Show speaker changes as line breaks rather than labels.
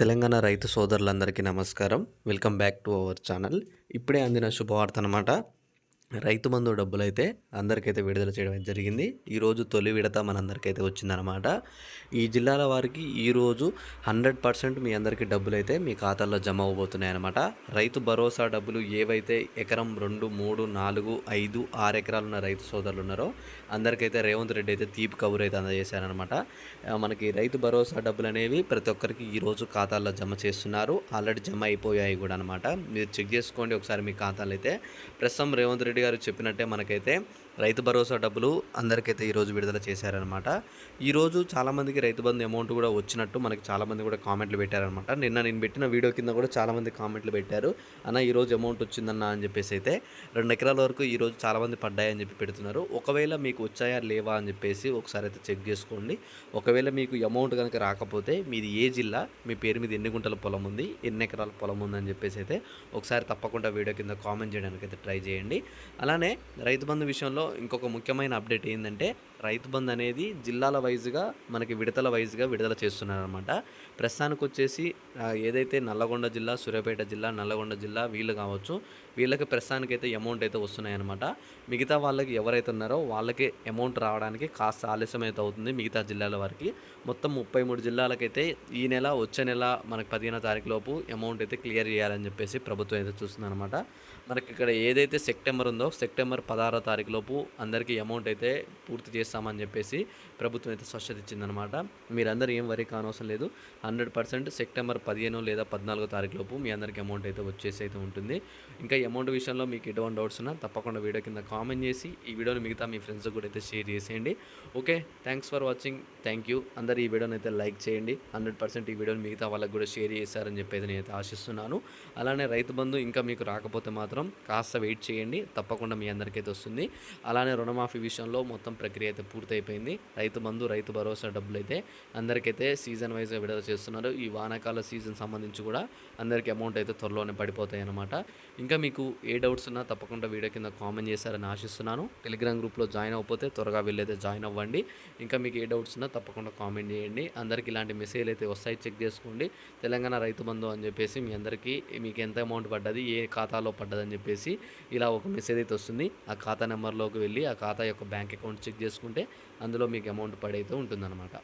తెలంగాణ రైతు సోదరులందరికీ నమస్కారం. Welcome back to our channel. ఇప్పుడే అందిన శుభవార్త అనమాట రైతు మందు డబ్బులు అయితే అందరికైతే విడుదల చేయడం జరిగింది. ఈరోజు తొలి విడత మనందరికైతే వచ్చిందనమాట ఈ జిల్లాల వారికి ఈరోజు హండ్రెడ్ పర్సెంట్ మీ అందరికీ డబ్బులు అయితే మీ ఖాతాల్లో జమ అవబోతున్నాయి అనమాట రైతు భరోసా డబ్బులు ఏవైతే ఎకరం రెండు మూడు నాలుగు ఐదు ఆరు ఎకరాలు ఉన్న రైతు సోదరులు ఉన్నారో అందరికైతే రేవంత్ రెడ్డి అయితే తీపి కబురు అయితే అందజేశారనమాట మనకి రైతు భరోసా డబ్బులు అనేవి ప్రతి ఒక్కరికి ఈరోజు ఖాతాల్లో జమ చేస్తున్నారు. ఆల్రెడీ జమ అయిపోయాయి కూడా అనమాట మీరు చెక్ చేసుకోండి ఒకసారి మీ ఖాతాలు అయితే ప్రస్తుతం రేవంత్ రెడ్డి గారు చెప్పినట్టే మనకైతే రైతు భరోసా డబ్బులు అందరికైతే ఈరోజు విడుదల చేశారనమాట ఈరోజు చాలామందికి రైతు బంధు అమౌంట్ కూడా వచ్చినట్టు మనకి చాలామంది కూడా కామెంట్లు పెట్టారనమాట నిన్న నేను పెట్టిన వీడియో కింద కూడా చాలామంది కామెంట్లు పెట్టారు. అన్న ఈరోజు అమౌంట్ వచ్చిందన్న అని చెప్పేసి అయితే రెండు ఎకరాల వరకు ఈరోజు చాలామంది పడ్డాయని చెప్పి పెడుతున్నారు. ఒకవేళ మీకు వచ్చాయా లేవా అని చెప్పేసి ఒకసారి అయితే చెక్ చేసుకోండి. ఒకవేళ మీకు అమౌంట్ కనుక రాకపోతే మీది ఏ జిల్లా మీ పేరు మీద ఎన్ని గుంటల పొలం ఉంది ఎన్ని ఎకరాల పొలం ఉందని చెప్పేసి అయితే ఒకసారి తప్పకుండా వీడియో కింద కామెంట్ చేయడానికి అయితే ట్రై చేయండి. అలానే రైతు బంధు విషయంలో ఇంకొక ముఖ్యమైన అప్డేట్ ఏంటంటే రైతు బంద్ అనేది జిల్లాల వైజ్గా మనకి విడతల వైజ్గా విడుదల చేస్తున్నారనమాట ప్రస్తుతానికి వచ్చేసి ఏదైతే నల్లగొండ జిల్లా సూర్యాపేట జిల్లా నల్లగొండ జిల్లా వీళ్ళు కావచ్చు వీళ్ళకి ప్రస్తుతానికి అయితే అమౌంట్ అయితే వస్తున్నాయన్నమాట. మిగతా వాళ్ళకి ఎవరైతే ఉన్నారో వాళ్ళకి అమౌంట్ రావడానికి కాస్త ఆలస్యం అయితే అవుతుంది మిగతా జిల్లాల వారికి. మొత్తం ముప్పై మూడు జిల్లాలకైతే ఈ నెల వచ్చే నెల మనకి పదిహేనో తారీఖు లోపు అమౌంట్ అయితే క్లియర్ చేయాలని చెప్పేసి ప్రభుత్వం అయితే చూస్తుంది అనమాట మనకి ఇక్కడ ఏదైతే సెప్టెంబర్ ఉందో సెప్టెంబర్ పదహారో తారీఖు లోపు అందరికీ అమౌంట్ అయితే పూర్తి చేస్తామని చెప్పేసి ప్రభుత్వం అయితే స్పష్టత ఇచ్చిందనమాట మీరందరూ ఏం వరీ కానవసరం లేదు. హండ్రెడ్ పర్సెంట్ సెప్టెంబర్ పదిహేను లేదా పద్నాలుగో తారీఖు లోపు మీ అందరికీ అమౌంట్ అయితే వచ్చేసి అయితే ఉంటుంది. ఇంకా అమౌంట్ విషయంలో మీకు ఎటువంటి డౌట్స్ ఉన్నా తప్పకుండా వీడియో కింద కామెంట్ చేసి ఈ వీడియోని మిగతా మీ ఫ్రెండ్స్ కూడా అయితే షేర్ చేసేయండి. Okay thanks for watching thank you అందరు ఈ వీడియోని అయితే లైక్ చేయండి. హండ్రెడ్ పర్సెంట్ ఈ వీడియోని మిగతా వాళ్ళకి కూడా షేర్ చేశారని చెప్పేది నేనైతే ఆశిస్తున్నాను. అలానే రైతు బంధు ఇంకా మీకు రాకపోతే మాత్రం కాస్త వెయిట్ చేయండి. తప్పకుండా మీ అందరికైతే వస్తుంది. అలానే రుణమాఫీ విషయంలో మొత్తం ప్రక్రియ అయితే పూర్తయిపోయింది. రైతు బంధు రైతు భరోసా డబ్బులు అయితే అందరికైతే సీజన్ వైజ్గా విడుదల చేస్తున్నారు. ఈ వానాకాల సీజన్ సంబంధించి కూడా అందరికీ అమౌంట్ అయితే త్వరలోనే పడిపోతాయి అనమాట ఇంకా మీకు ఏ డౌట్స్ ఉన్నా తప్పకుండా వీడియో కింద కామెంట్ చేశారని ఆశిస్తున్నాను. టెలిగ్రామ్ గ్రూప్లో జాయిన్ అవ్వకపోతే త్వరగా వెళ్ళైతే జాయిన్ అవ్వండి. ఇంకా మీకు ఏ డౌట్స్ ఉన్నా తప్పకుండా కామెంట్ చేయండి. అందరికీ ఇలాంటి మెసేజ్లు అయితే వస్తాయి చెక్ చేసుకోండి. తెలంగాణ రైతు బంధు అని చెప్పేసి మీ అందరికీ మీకు ఎంత అమౌంట్ పడ్డది ఏ ఖాతాలో పడ్డదని చెప్పేసి ఇలా ఒక మెసేజ్ అయితే వస్తుంది. ఆ ఖాతా నెంబర్లో ఖాతాలోకి వెళ్ళి ఆ ఖాతా యొక్క బ్యాంక్ అకౌంట్ చెక్ చేసుకుంటే అందులో మీకు అమౌంట్ పడైతే ఉంటుందన్నమాట.